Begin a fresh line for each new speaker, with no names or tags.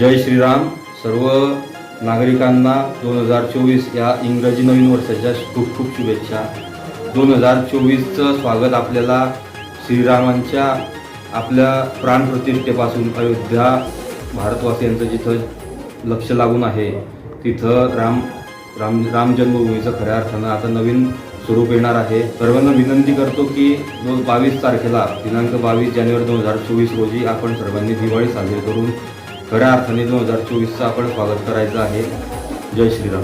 जय श्रीराम. सर्व नागरिकांना दोन हजार चोवीस या इंग्रजी नवीन वर्षाच्या खूप खूप शुभेच्छा. दोन हजार चोवीसचं स्वागत आपल्याला श्रीरामांच्या आपल्या प्राणप्रतिष्ठेपासून अयोध्या भारतवासियांचं जिथं लक्ष लागून आहे तिथं राम राम राम जन्मभूमीचं खऱ्या अर्थानं आता नवीन स्वरूप येणार आहे. सर्वांना विनंती करतो की दोन बावीस तारखेला दिनांक बावीस जानेवारी दोन हजार चोवीस रोजी आपण सर्वांनी दिवाळी साजरी करून खऱ्या अर्थाने दोन हजार चोवीसचं आपण स्वागत करायचं आहे. जय श्रीराम.